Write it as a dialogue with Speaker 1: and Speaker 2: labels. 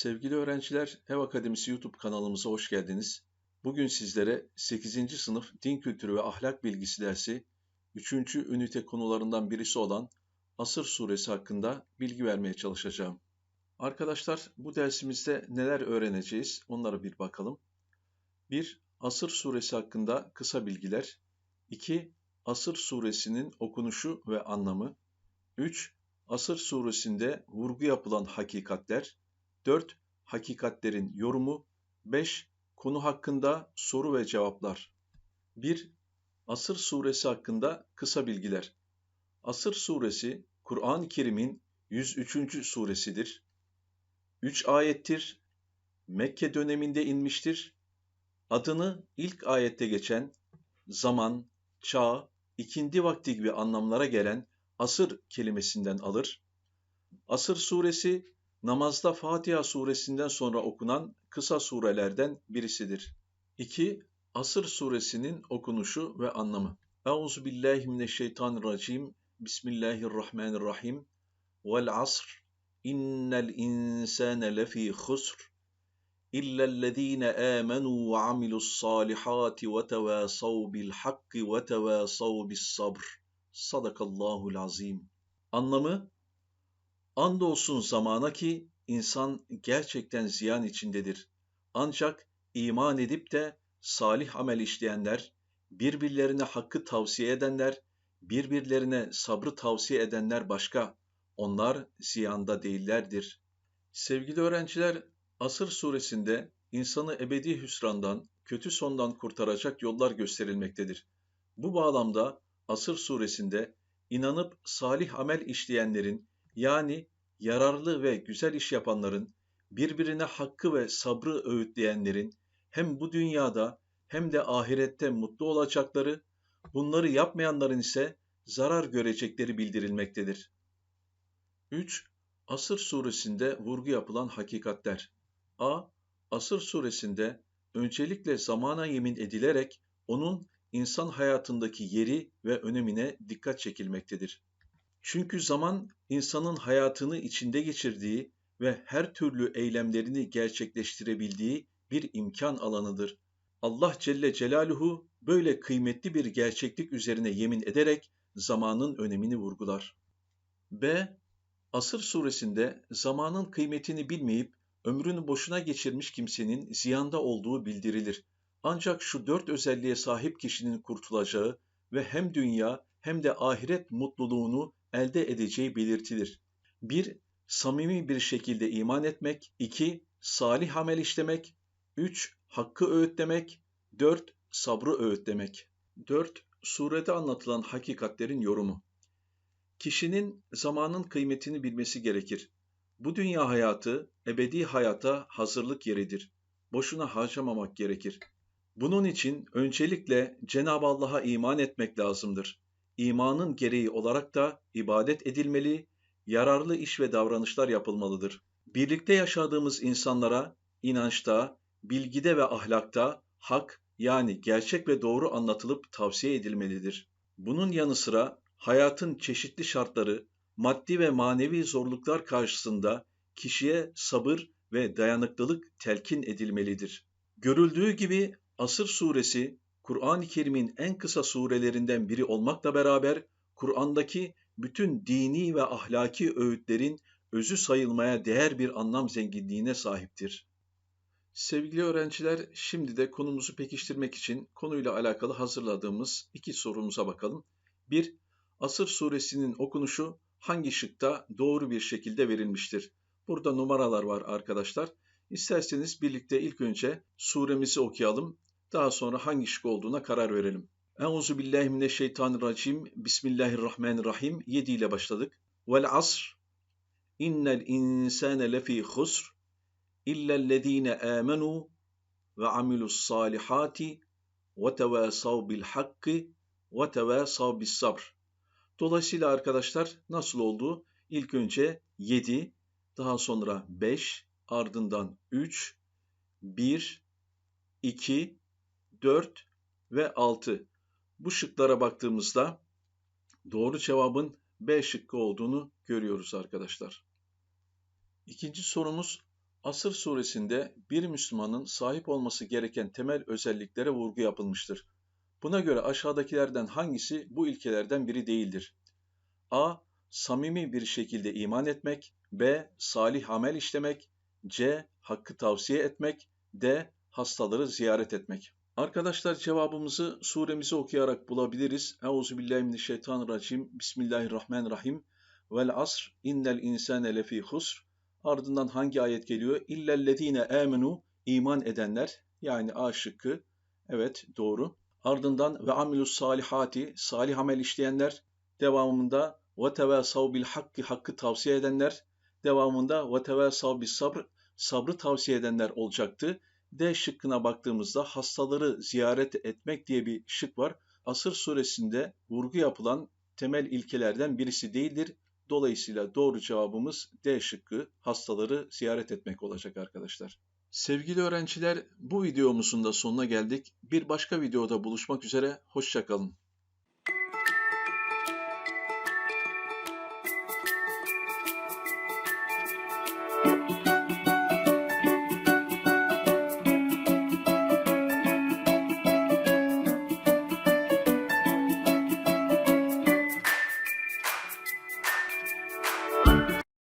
Speaker 1: Sevgili öğrenciler, Ev Akademisi YouTube kanalımıza hoş geldiniz. Bugün sizlere 8. sınıf Din Kültürü ve Ahlak Bilgisi dersi 3. ünite konularından birisi olan Asır Suresi hakkında bilgi vermeye çalışacağım. Arkadaşlar bu dersimizde neler öğreneceğiz onlara bir bakalım. 1. Asır Suresi hakkında kısa bilgiler. 2. Asır Suresinin okunuşu ve anlamı. 3. Asır Suresinde vurgu yapılan hakikatler. 4. Hakikatlerin yorumu 5. Konu hakkında soru ve cevaplar 1. Asır Suresi hakkında kısa bilgiler Asır Suresi, Kur'an-ı Kerim'in 103. suresidir. 3 ayettir, Mekke döneminde inmiştir. Adını ilk ayette geçen zaman, çağ, ikindi vakti gibi anlamlara gelen asır kelimesinden alır. Asır suresi namazda Fatiha suresinden sonra okunan kısa surelerden birisidir. 2. Asır suresinin okunuşu ve anlamı. Euzu billahi mineşşeytanirracim. Bismillahirrahmanirrahim. Vel asr. İnnel insane lefî husr. İllellezîne âmenû ve amilussâlihâti ve tevâsav bil hakki ve tevâsav bis sabr. Sadakallahul azim. Anlamı Andolsun zamana ki insan gerçekten ziyan içindedir. Ancak iman edip de salih amel işleyenler, birbirlerine hakkı tavsiye edenler, birbirlerine sabrı tavsiye edenler başka. Onlar ziyanda değillerdir. Sevgili öğrenciler, Asır suresinde insanı ebedi hüsrandan, kötü sondan kurtaracak yollar gösterilmektedir. Bu bağlamda Asır suresinde inanıp salih amel işleyenlerin yani yararlı ve güzel iş yapanların, birbirine hakkı ve sabrı öğütleyenlerin hem bu dünyada hem de ahirette mutlu olacakları, bunları yapmayanların ise zarar görecekleri bildirilmektedir. 3. Asır suresinde vurgu yapılan hakikatler. A. Asır suresinde öncelikle zamana yemin edilerek onun insan hayatındaki yeri ve önemine dikkat çekilmektedir. Çünkü zaman insanın hayatını içinde geçirdiği ve her türlü eylemlerini gerçekleştirebildiği bir imkan alanıdır. Allah Celle Celaluhu böyle kıymetli bir gerçeklik üzerine yemin ederek zamanın önemini vurgular. B. Asır suresinde zamanın kıymetini bilmeyip ömrünü boşuna geçirmiş kimsenin ziyanda olduğu bildirilir. Ancak şu dört özelliğe sahip kişinin kurtulacağı ve hem dünya hem de ahiret mutluluğunu elde edeceği belirtilir. 1. Samimi bir şekilde iman etmek. 2. Salih amel işlemek. 3. Hakkı öğütlemek. 4. Sabrı öğütlemek. 4. Surede anlatılan hakikatlerin yorumu. Kişinin zamanın kıymetini bilmesi gerekir. Bu dünya hayatı ebedi hayata hazırlık yeridir. Boşuna harcamamak gerekir. Bunun için öncelikle Cenab-ı Allah'a iman etmek lazımdır imanın gereği olarak da ibadet edilmeli, yararlı iş ve davranışlar yapılmalıdır. Birlikte yaşadığımız insanlara inançta, bilgide ve ahlakta hak yani gerçek ve doğru anlatılıp tavsiye edilmelidir. Bunun yanı sıra hayatın çeşitli şartları, maddi ve manevi zorluklar karşısında kişiye sabır ve dayanıklılık telkin edilmelidir. Görüldüğü gibi Asır suresi Kur'an-ı Kerim'in en kısa surelerinden biri olmakla beraber Kur'an'daki bütün dini ve ahlaki öğütlerin özü sayılmaya değer bir anlam zenginliğine sahiptir. Sevgili öğrenciler, şimdi de konumuzu pekiştirmek için konuyla alakalı hazırladığımız iki sorumuza bakalım. 1. Asır suresinin okunuşu hangi şıkta doğru bir şekilde verilmiştir? Burada numaralar var arkadaşlar. İsterseniz birlikte ilk önce suremizi okuyalım. Daha sonra hangi şık olduğuna karar verelim. Euzu billahi mineşşeytanirracim. Bismillahirrahmanirrahim. 7 ile başladık. Vel asr. İnnel insane lefî husr. İllellezîne âmenû ve amilus salihati ve tevâsav bil hakki ve tevâsav bis sabr. Dolayısıyla arkadaşlar nasıl oldu? İlk önce 7, daha sonra 5, ardından 3, 1, 2, 4 ve 6. Bu şıklara baktığımızda doğru cevabın B şıkkı olduğunu görüyoruz arkadaşlar. İkinci sorumuz Asır suresinde bir Müslümanın sahip olması gereken temel özelliklere vurgu yapılmıştır. Buna göre aşağıdakilerden hangisi bu ilkelerden biri değildir? A. Samimi bir şekilde iman etmek. B. Salih amel işlemek. C. Hakkı tavsiye etmek. D. Hastaları ziyaret etmek. Arkadaşlar cevabımızı suremizi okuyarak bulabiliriz. Euzubillahimineşşeytanirracim. Bismillahirrahmanirrahim. Vel asr innel insane lefî husr. Ardından hangi ayet geliyor? İllellezine amenu iman edenler yani A şıkkı. Evet doğru. Ardından ve amilus salihati salih amel işleyenler. Devamında ve tevasav bil hakkı hakkı tavsiye edenler. Devamında ve tevasav bis sabr sabrı tavsiye edenler olacaktı. D şıkkına baktığımızda hastaları ziyaret etmek diye bir şık var. Asır suresinde vurgu yapılan temel ilkelerden birisi değildir. Dolayısıyla doğru cevabımız D şıkkı hastaları ziyaret etmek olacak arkadaşlar. Sevgili öğrenciler bu videomuzun da sonuna geldik. Bir başka videoda buluşmak üzere, hoşçakalın.